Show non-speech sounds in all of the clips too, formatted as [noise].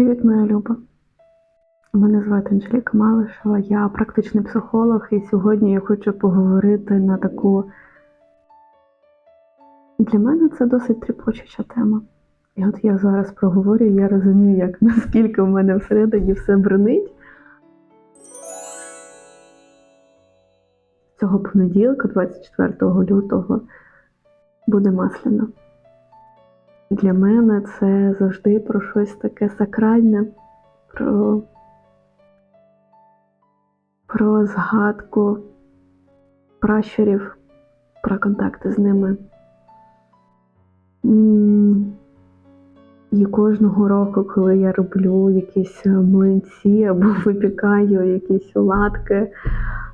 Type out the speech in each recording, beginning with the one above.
Привіт, моя Люба. Мене звати Анжеліка Малишева, я практичний психолог, і сьогодні я хочу поговорити на таку. Для мене це досить тріпочуча тема. І от я зараз проговорю, я розумію, як [laughs] наскільки в мене всередині все бренить. Цього понеділка, 24 лютого, буде масляна. Для мене це завжди про щось таке сакральне, про, про згадку пращурів, про контакти з ними. І кожного року, коли я роблю якісь млинці або [laughs] випікаю якісь оладки,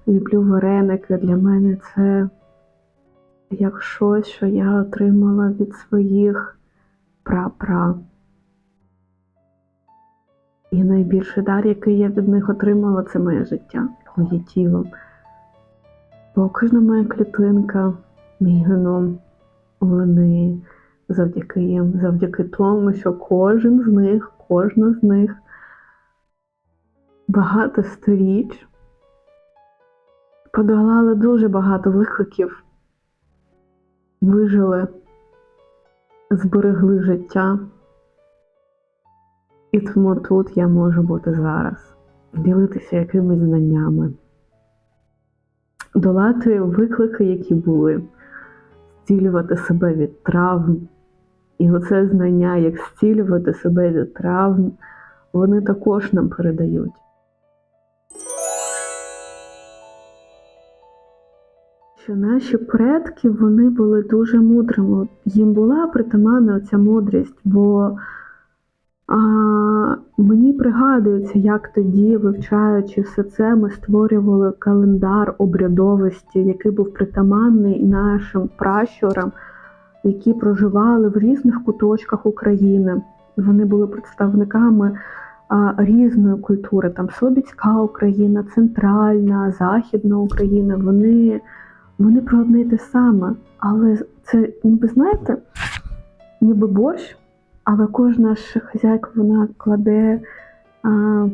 люблю вареники, для мене це як щось, що я отримала від своїх пра-пра. І найбільший дар, який я від них отримала, це моє життя, моє тіло. Бо кожна моя клітинка, мій геном, вони завдяки їм, завдяки тому, що кожен з них, кожна з них багато сторіч подолали дуже багато викликів, вижили зберегли життя. І тому тут я можу бути зараз, ділитися якимись знаннями, долати виклики, які були, зцілювати себе від травм. І оце знання, як зцілювати себе від травм, вони також нам передають. Що наші предки вони були дуже мудрими. Їм була притаманна ця мудрість, бо а, мені пригадується, як тоді, вивчаючи все це, ми створювали календар обрядовості, який був притаманний нашим пращурам, які проживали в різних куточках України. Вони були представниками різної культури, там Слобідська Україна, Центральна, Західна Україна. Вони вони про одне й те саме, але це ніби знаєте, ніби борщ, але кожна ж хазяйка вона кладе а,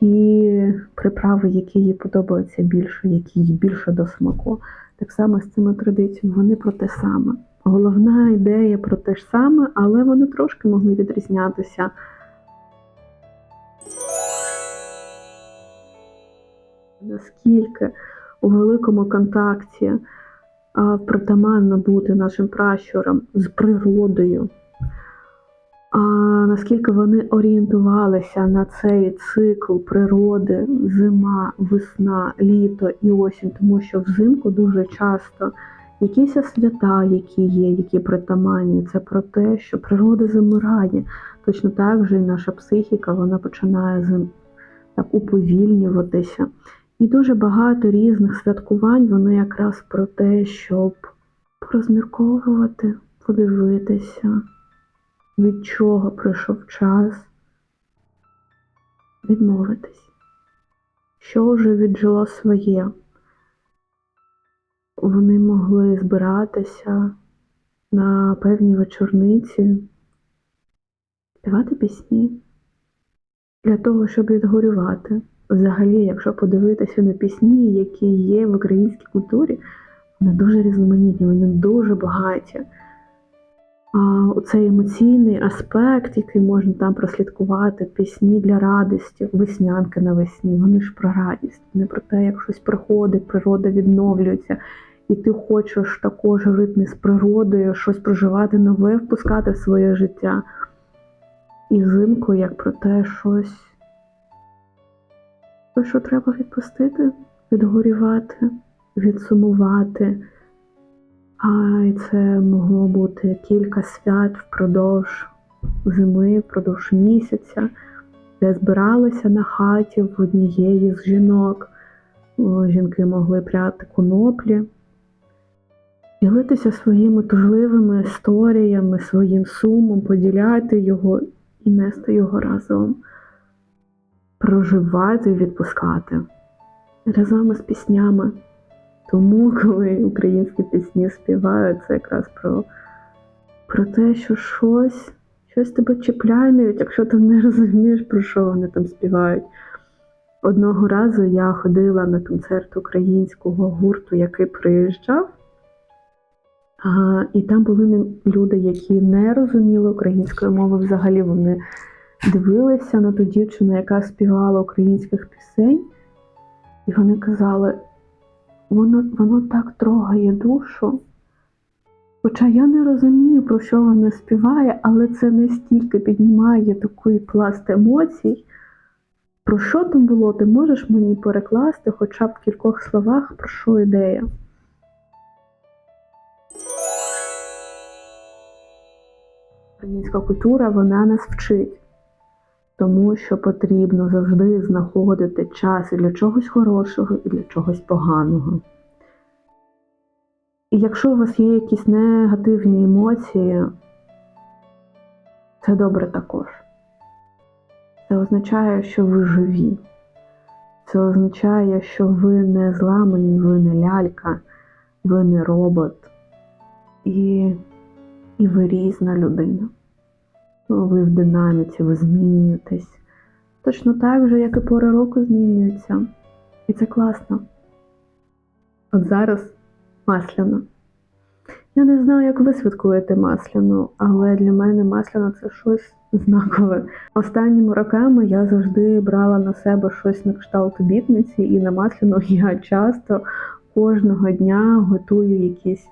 ті приправи, які їй подобаються більше, які їй більше до смаку. Так само з цими традиціями, вони про те саме. Головна ідея про те ж саме, але вони трошки могли відрізнятися. Наскільки у великому контакті притаманно бути нашим пращурам з природою, а, наскільки вони орієнтувалися на цей цикл природи, зима, весна, літо і осінь, тому що взимку дуже часто якісь свята, які є, які притаманні, це про те, що природа замирає. Точно так же і наша психіка вона починає зим, так уповільнюватися. І дуже багато різних святкувань, вони якраз про те, щоб порозмірковувати, подивитися, від чого прийшов час, відмовитись, що вже віджило своє. Вони могли збиратися на певні вечорниці, співати пісні для того, щоб відгорювати. Взагалі, якщо подивитися на пісні, які є в українській культурі, вони дуже різноманітні, вони дуже багаті. А Оцей емоційний аспект, який можна там прослідкувати, пісні для радості, веснянки навесні, вони ж про радість, не про те, як щось приходить, природа відновлюється, і ти хочеш також жити з природою, щось проживати нове, впускати в своє життя. І взимку, як про те, щось. Що треба відпустити, відгорювати, відсумувати. А це могло бути кілька свят впродовж зими, впродовж місяця, де збиралися на хаті в однієї з жінок. Жінки могли пряти коноплі, ділитися своїми тужливими історіями, своїм сумом, поділяти його і нести його разом проживати і відпускати разом з піснями. Тому, коли українські пісні співають, це якраз про, про те, що щось, щось тебе чіпляє, навіть якщо ти не розумієш, про що вони там співають. Одного разу я ходила на концерт українського гурту, який приїжджав, а, і там були люди, які не розуміли української мови. Взагалі вони дивилися на ту дівчину, яка співала українських пісень, і вони казали, воно, воно так трогає душу. Хоча я не розумію, про що вона співає, але це настільки піднімає такий пласт емоцій. Про що там було? Ти можеш мені перекласти хоча б в кількох словах, про що ідея? Українська культура вона нас вчить, тому що потрібно завжди знаходити час і для чогось хорошого, і для чогось поганого. І якщо у вас є якісь негативні емоції, це добре також. Це означає, що ви живі. Це означає, що ви не зламані, ви не лялька, ви не робот. І, і ви різна людина. Ви в динаміці, ви змінюєтесь. Точно так же, як і пори року змінюються. І це класно. От зараз масляна. Я не знаю, як ви святкуєте масляну, але для мене масляна це щось знакове. Останніми роками я завжди брала на себе щось на кшталт обітниці, і на масляну я часто кожного дня готую якісь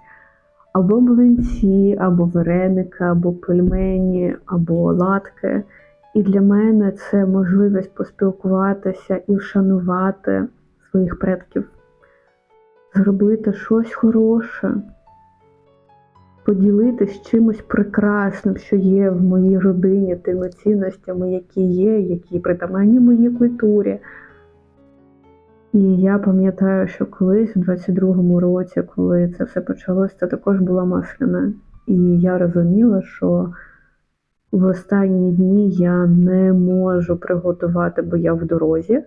або млинці, або вареники, або пельмені, або латки. І для мене це можливість поспілкуватися і вшанувати своїх предків, зробити щось хороше, поділитись чимось прекрасним, що є в моїй родині, тими цінностями, які є, які притаманні моїй культурі. І я пам'ятаю, що колись у 22-му році, коли це все почалося, це також була масляна. І я розуміла, що в останні дні я не можу приготувати, бо я в дорозі.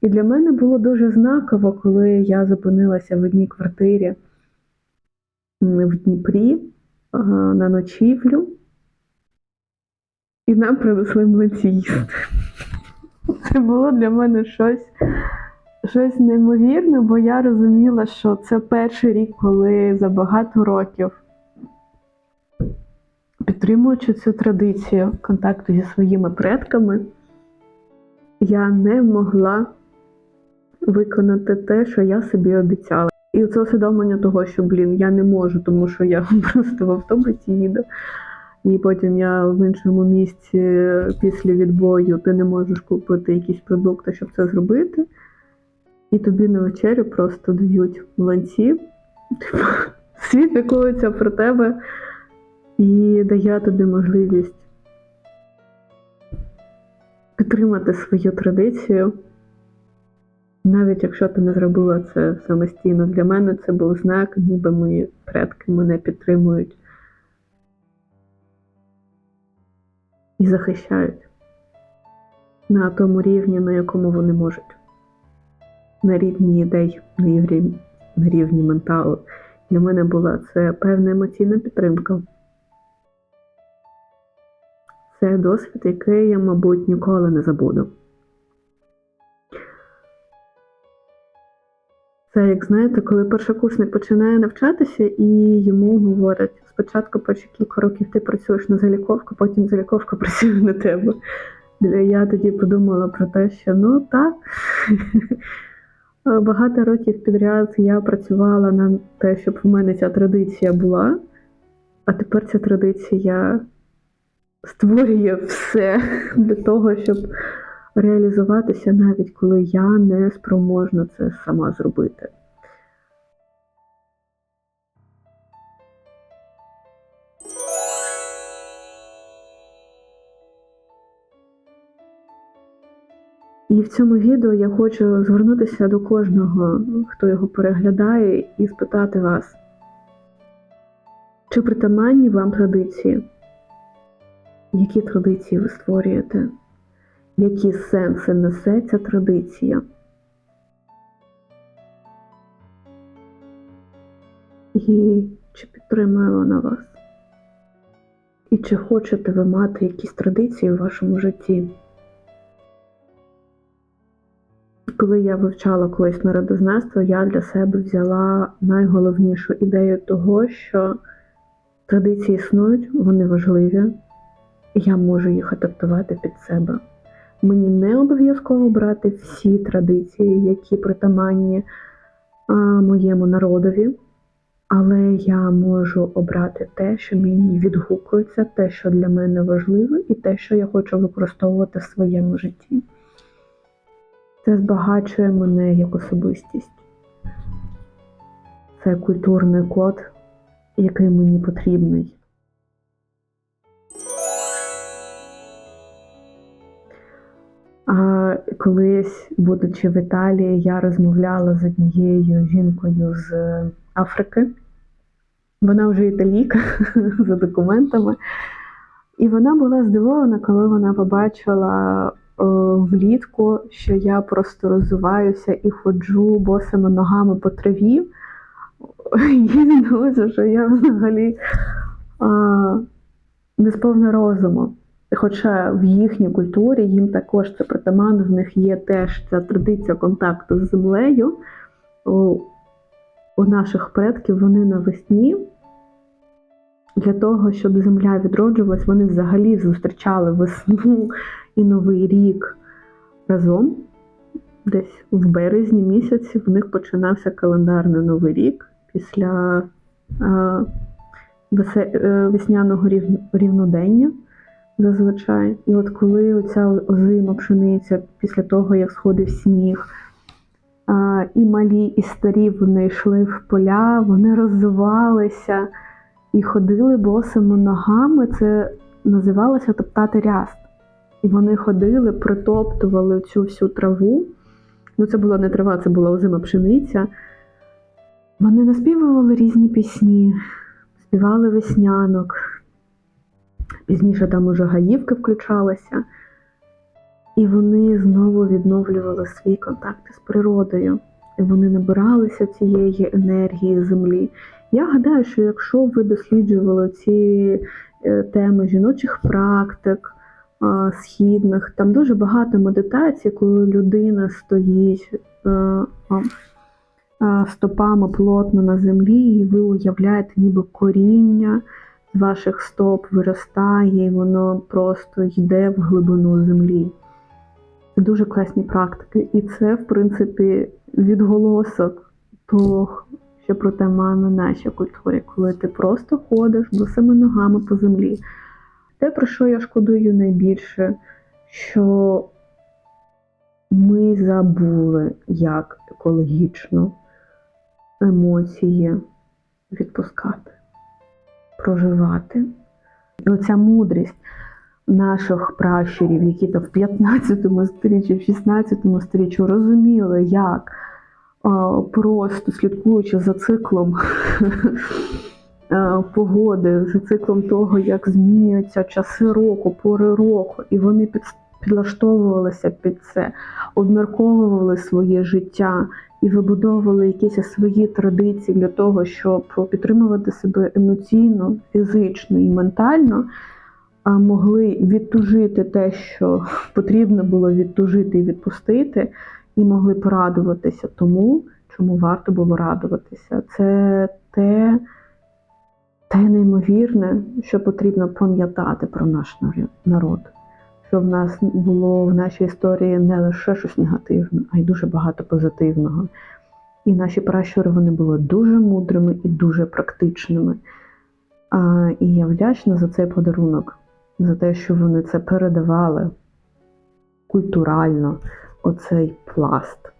І для мене було дуже знаково, коли я зупинилася в одній квартирі в Дніпрі на ночівлю, і нам принесли млинці їсти. Це було для мене щось, щось неймовірне, бо я розуміла, що це перший рік, коли за багато років, підтримуючи цю традицію контакту зі своїми предками, я не могла виконати те, що я собі обіцяла. І це усвідомлення того, що, блін, я не можу, тому що я [laughs] просто в автобусі їду. І потім я в іншому місці після відбою ти не можеш купити якісь продукти, щоб це зробити. І тобі на вечерю просто дають млинці. Типу, [laughs] Світ піклується про тебе і дає тобі можливість підтримати свою традицію. Навіть якщо ти не зробила це самостійно, для мене це був знак, ніби мої предки мене підтримують і захищають на тому рівні, на якому вони можуть. На рівні ідей, на рівні, на рівні менталу. Для мене була це певна емоційна підтримка. Це досвід, який я, мабуть, ніколи не забуду. Це, як знаєте, коли першокурсник починає навчатися і йому говорять, спочатку перші кілька років ти працюєш на заліковку, потім заліковка [laughs] працює на тебе. Я тоді подумала про те, що ну так, [laughs] багато років підряд я працювала на те, щоб в мене ця традиція була, а тепер ця традиція створює все [laughs] для того, щоб реалізуватися, навіть коли я не спроможна це сама зробити. І в цьому відео я хочу звернутися до кожного, хто його переглядає, і спитати вас, чи притаманні вам традиції? Які традиції ви створюєте? Які сенси несе ця традиція? І Чи підтримує вона вас? І чи хочете ви мати якісь традиції у вашому житті? Коли я вивчала колись народознавство, я для себе взяла найголовнішу ідею того, що традиції існують, вони важливі, і я можу їх адаптувати під себе. Мені не обов'язково брати всі традиції, які притаманні а, моєму народові, але я можу обрати те, що мені відгукується, те, що для мене важливо, і те, що я хочу використовувати в своєму житті. Це збагачує мене як особистість. Це культурний код, який мені потрібний. Колись, будучи в Італії, я розмовляла з однією жінкою з Африки. Вона вже італійка [laughs] за документами. І вона була здивована, коли вона побачила о, влітку, що я просто розвиваюся і ходжу босими ногами по траві. Їй здалося, що я взагалі а, не сповна розуму. Хоча в їхній культурі їм також це притаманно, в них є теж ця традиція контакту з землею. У, наших предків вони навесні для того, щоб земля відроджувалась, вони взагалі зустрічали весну і Новий рік разом. Десь в березні місяці в них починався календарний новий рік після весе, е, весняного рівнодення зазвичай. І от коли оця озима пшениця після того, як сходив сніг, і малі, і старі вони йшли в поля, вони розвивалися і ходили босими ногами. Це називалося топтати ряст. І вони ходили, притоптували цю всю траву. Ну, це була не трава, це була озима пшениця. Вони наспівували різні пісні, співали веснянок. Пізніше там уже гаївки включалися, і вони знову відновлювали свій контакт з природою. І вони набиралися цієї енергії землі. Я гадаю, що якщо ви досліджували ці е, теми жіночих практик, східних, там дуже багато медитацій, коли людина стоїть е, е, стопами плотно на землі, і ви уявляєте ніби коріння ваших стоп виростає, і воно просто йде в глибину землі. Це дуже класні практики. І це, в принципі, відголосок того, що притаманно нашій культурі, коли ти просто ходиш босими ногами по землі. Те, про що я шкодую найбільше, що ми забули, як екологічно емоції відпускати проживати. І оця мудрість наших пращурів, які там в 15 сторіччі, в 16 сторіччі розуміли, як просто слідкуючи за циклом [laughs] погоди, за циклом того, як змінюються часи року, пори року, і вони під, підлаштовувалися під це, обмірковували своє життя і вибудовували якісь свої традиції для того, щоб підтримувати себе емоційно, фізично і ментально, а могли відтужити те, що потрібно було відтужити і відпустити, і могли порадуватися тому, чому варто було радуватися. Це те, те неймовірне, що потрібно пам'ятати про наш народ. Що в нас було в нашій історії не лише щось негативне, а й дуже багато позитивного. І наші пращури вони були дуже мудрими і дуже практичними. А, І я вдячна за цей подарунок, за те, що вони це передавали культурально, оцей пласт.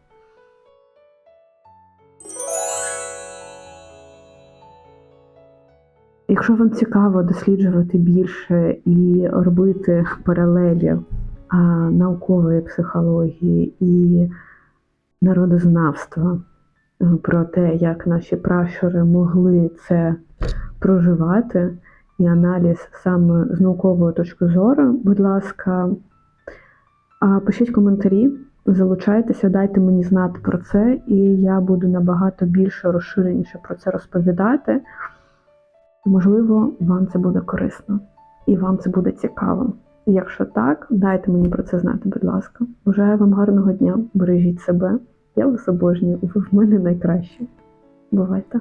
Якщо вам цікаво досліджувати більше і робити паралелі а, наукової психології і народознавства про те, як наші пращури могли це проживати, і аналіз саме з наукової точки зору, будь ласка, а, пишіть коментарі, залучайтеся, дайте мені знати про це, і я буду набагато більше розширеніше про це розповідати. Можливо, вам це буде корисно і вам це буде цікаво. Якщо так, дайте мені про це знати, будь ласка. Бажаю вам гарного дня, бережіть себе. Я вас обожнюю, ви в мене найкращі. Бувайте!